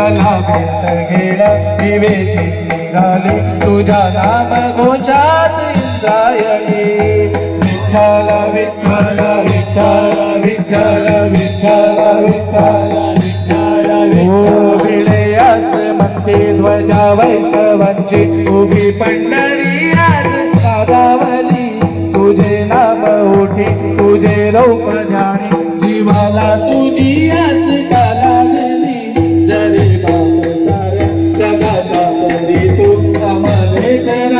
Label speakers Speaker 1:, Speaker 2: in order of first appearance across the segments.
Speaker 1: कला भेट गेला दिवेची निघाली तुझ्या नाम घोषात इंद्रायणी विठ्ठल विठ्ठल विठ्ठल विठ्ठल विठ्ठल विठ्ठल विठ्ठल म्हणते ध्वजा वैष्णवांची उभी पंढरी आज सागावली तुझे नाम ओठी तुझे रूप ध्यानी जीवाला तुझी आस Eterna.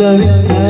Speaker 1: love you.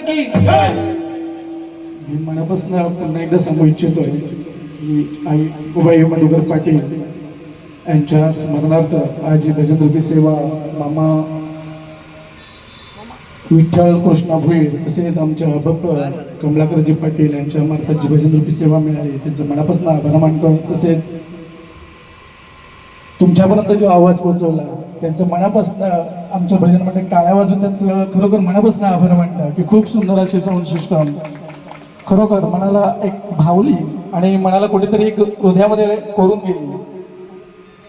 Speaker 1: की. जय.
Speaker 2: मी मनापासून पुन्हा एकदा सांगू इच्छितोय की आई उबाई मधुकर पाटील यांच्या स्मरणार्थ आजी ही सेवा मामा विठ्ठल कृष्णा भुईर तसेच आमच्या भक्त कमलाकरजी पाटील यांच्या मार्फत जी भजनरूपी सेवा मिळाली त्यांचं मनापासून आभार मानतो. तसेच
Speaker 1: तुमच्यापर्यंत जो आवाज पोहोचवला त्यांचं मनापासून आमचं भजन म्हणजे टाळ्या वाजून त्यांचं खरोखर मनापासून आभार म्हणतं की खूप सुंदर असे साऊंड सिस्टम खरोखर मनाला एक भावली आणि मनाला कुठेतरी एक हृदयामध्ये करून गेली.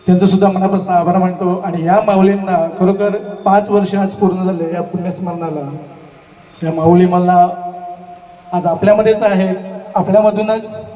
Speaker 1: त्यांचं सुद्धा मनापासून आभार मानतो. आणि या माऊलींना खरोखर पाच वर्ष आज पूर्ण झाले या पुण्यस्मरणाला. त्या माऊली मला आज आपल्यामध्येच आहेत. आपल्यामधूनच